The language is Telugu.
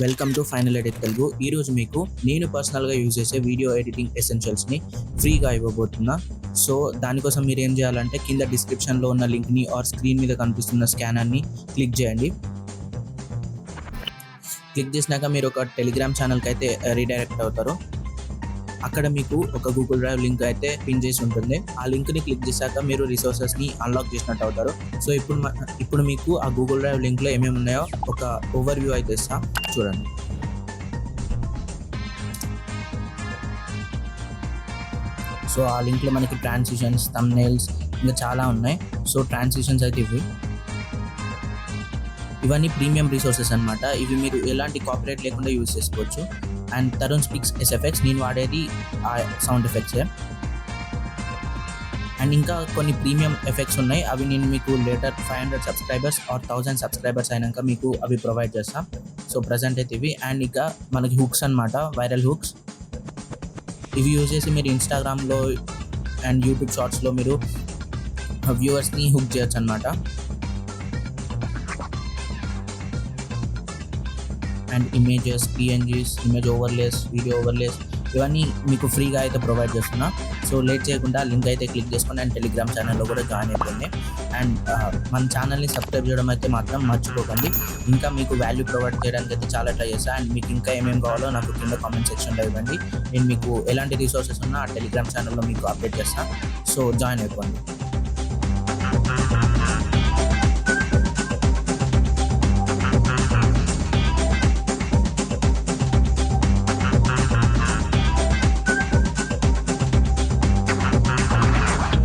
Welcome to final edit Telugu. ఈరోజు మీకు నేను పర్సనల్గా యూజ్ చేసే వీడియో ఎడిటింగ్ ఎసెన్షియల్స్ని ఫ్రీగా ఇవ్వబోతున్నా. సో దానికోసం మీరు ఏం చేయాలంటే కింద డిస్క్రిప్షన్లో ఉన్న లింక్ని ఆర్ స్క్రీన్ మీద కనిపిస్తున్న స్కానర్ని క్లిక్ చేయండి. క్లిక్ చేసినాక మీరు ఒక టెలిగ్రామ్ ఛానల్కి అయితే రీడైరెక్ట్ అవుతారు. అక్కడ మీకు ఒక గూగుల్ డ్రైవ్ లింక్ అయితే పిన్ చేసి ఉంటుంది. ఆ లింక్ని క్లిక్ చేశాక మీరు రిసోర్సెస్ని అన్లాక్ చేసినట్టు అవుతారు. సో ఇప్పుడు ఇప్పుడు మీకు ఆ గూగుల్ డ్రైవ్ లింక్లో ఏమేమి ఉన్నాయో ఒక ఓవర్ వ్యూ అయితే ఇస్తా. చూడండి. సో ఆ లింక్లో మనకి ట్రాన్సిషన్స్ తమ్నైల్స్ ఇంకా చాలా ఉన్నాయి. సో ట్రాన్సిషన్స్ అయితే ఇవి. ఇవన్నీ ప్రీమియం రీసోర్సెస్ అనమాట ఇవి మీరు ఎలాంటి కాపరేట్ లేకుండా యూజ్ చేసుకోవచ్చు. అండ్ తరుణ్ స్పీక్స్ ఎస్ఎఫ్ఎక్స్ నేను వాడేది ఆ సౌండ్ ఎఫెక్ట్స్ అండ్ ఇంకా కొన్ని ప్రీమియం ఎఫెక్ట్స్ ఉన్నాయి. అవి నేను మీకు later five hundred subscribers or thousand subscribers అయినాక మీకు అవి ప్రొవైడ్ చేస్తాం. సో ప్రజెంట్ అయితే ఇవి. అండ్ ఇంకా మనకి హుక్స్ అనమాట వైరల్ హుక్స్ ఇవి యూజ్ చేసి మీరు ఇన్స్టాగ్రామ్లో అండ్ యూట్యూబ్ షార్ట్స్లో మీరు వ్యూవర్స్ని హుక్ చేయొచ్చు అనమాట and images PNGs image overlays video overlays ఇవన్నీ మీకు ఫ్రీగా అయితే ప్రొవైడ్ చేస్తున్నా. సో లేట్ చేయకుండా లింక్ అయితే క్లిక్ చేసుకుని అండ్ టెలిగ్రామ్ ఛానల్లో కూడా జాయిన్ అయిపోయింది అండ్ మన ఛానల్ని సబ్స్క్రైబ్ చేయడం అయితే మాత్రం మర్చిపోకండి. ఇంకా మీకు వాల్యూ ప్రొవైడ్ చేయడానికి అయితే చాలా ట్రై చేస్తాను అండ్ మీకు ఇంకా ఏమేమి కావాలో నాకు కింద కామెంట్ సెక్షన్లో ఇవ్వండి. నేను మీకు ఎలాంటి రిసోర్సెస్ ఉన్నా ఆ టెలిగ్రామ్ ఛానల్లో మీకు అప్డేట్ చేస్తాను సో జాయిన్ అయిపోండి.